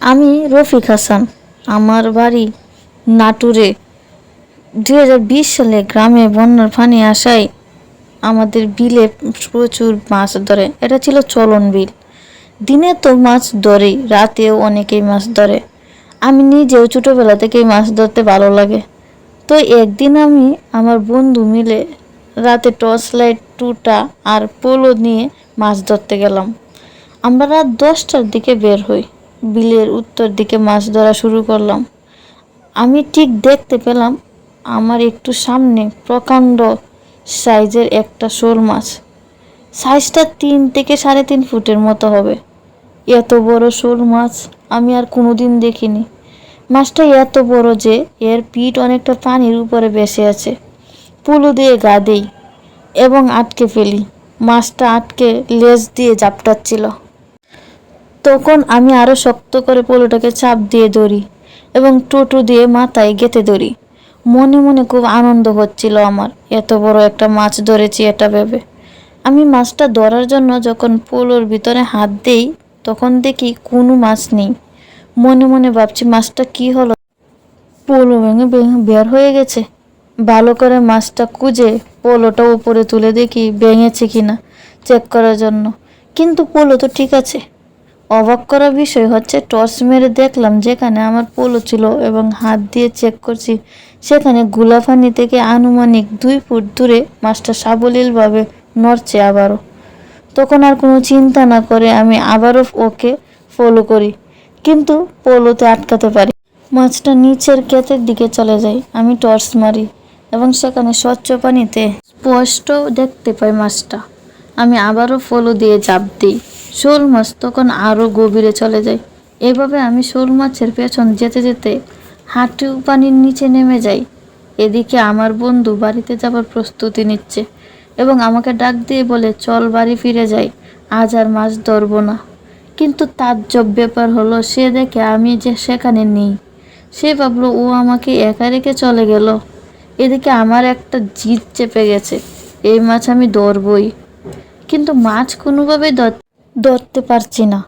আমি রফিক হাসান, আমার বাড়ি নাটুরে। দুই হাজার বিশ সালে গ্রামে বন্যার পানি আসায় আমাদের বিলে প্রচুর মাছ ধরে। এটা ছিল চলন বিল। দিনে তো মাছ ধরেই, রাতেও অনেকেই মাছ ধরে। আমি নিজেও ছোটোবেলা থেকেই মাছ ধরতে ভালো লাগে। তো একদিন আমি আমার বন্ধু মিলে রাতে টর্চ লাইট, টুটা আর পোলো নিয়ে মাছ ধরতে গেলাম। আমরা রাত দশটার দিকে বের হই। বিলের উত্তর দিকে মাছ ধরা শুরু করলাম। আমি ঠিক দেখতে পেলাম আমার একটু সামনে প্রকাণ্ড সাইজের একটা শোল মাছ। সাইজটা তিন থেকে সাড়ে তিন ফুটের মতো হবে। এত বড় শোল মাছ আমি আর কোনোদিন দেখিনি। মাছটা এত বড় যে এর পিঠ অনেকটা পানির উপরে বেসে আছে। পুলু দিয়ে গা দেই এবং আটকে ফেলি। মাছটা আটকে লেজ দিয়ে জাপটাচ্ছিল। তখন আমি আরও শক্ত করে পোলোটাকে চাপ দিয়ে ধরি এবং টোটো দিয়ে মাথায় গেঁথে ধরি। মনে মনে খুব আনন্দ হচ্ছিল আমার। এত বড় একটা মাছ ধরেছি এটা ভেবে। আমি মাছটা ধরার জন্য যখন পোলোর ভিতরে হাত দেই, তখন দেখি কোনো মাছ নেই। মনে মনে ভাবছি, মাছটা কি হলো? পোলো ভেঙে ভেঙে বের হয়ে গেছে? ভালো করে মাছটা কুজে পোলোটা উপরে তুলে দেখি, ভেঙেছে কিনা চেক করার জন্য। কিন্তু পোলো তো ঠিক আছে। অবাক করা বিষয় হচ্ছে, টর্চ মেরে দেখলাম যেখানে আমার পোলো ছিল এবং হাত দিয়ে চেক করছি। সেখানে গুলাফানি থেকে আনুমানিক দুই ফুট দূরে মাছটা সাবলীলভাবে নড়ছে আবারও। তখন আর কোনো চিন্তা না করে আমি আবারও ওকে ফলো করি, কিন্তু পোলোতে আটকাতে পারি। মাছটা নিচের ক্ষেতের দিকে চলে যায়, আমি টর্চ মারি এবং সেখানে স্বচ্ছ পানিতে স্পষ্ট দেখতে পাই মাছটা। আমি আবারও ফলো দিয়ে চাপ দিই। শোল মাছ তখন আরও গভীরে চলে যায়। এভাবে আমি শোল মাছের পেছন যেতে যেতে হাঁটু পানির নিচে নেমে যাই। এদিকে আমার বন্ধু বাড়িতে যাবার প্রস্তুতি নিচ্ছে এবং আমাকে ডাক দিয়ে বলে, চল বাড়ি ফিরে যাই, আজ আর মাছ ধরবো না। কিন্তু তার তাজ্জব ব্যাপার হলো, সে দেখে আমি যে সেখানে নেই। সে ভাবলো, ও আমাকে একা রেখে চলে গেল। এদিকে আমার একটা জিদ চেপে গেছে, এই মাছ আমি ধরবই। কিন্তু মাছ কোনোভাবেই ধর- ধরতে পারছি না।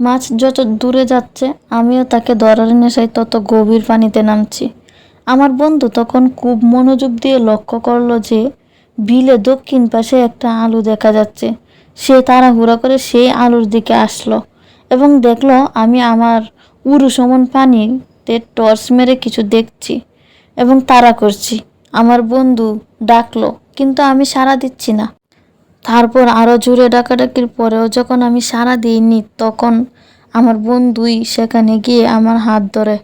মাছ যত দূরে যাচ্ছে, আমিও তাকে ধরার নেশায় তত গভীর পানিতে নামছি। আমার বন্ধু তখন খুব মনোযোগ দিয়ে লক্ষ্য করল যে, বিলে দক্ষিণ পাশে একটা আলু দেখা যাচ্ছে। সে তাড়াহুড়া করে সেই আলুর দিকে আসলো এবং দেখল, আমি আমার উরু সমান পানিতে টর্চ মেরে কিছু দেখছি এবং তাড়া করছি। আমার বন্ধু ডাকলো, কিন্তু আমি সাড়া দিচ্ছি না। তারপর আরও জোরে ডাকাডাকির পরেও যখন আমি সারা দিইনি, তখন আমার বন্ধুই সেখানে গিয়ে আমার হাত ধরে।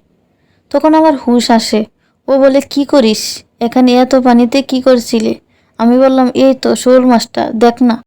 তখন আমার হুশ আসে। ও বলে, কি করিস? এখানে এত পানিতে কি করছিলে? আমি বললাম, এই তো শোল মাছটা, দেখ না।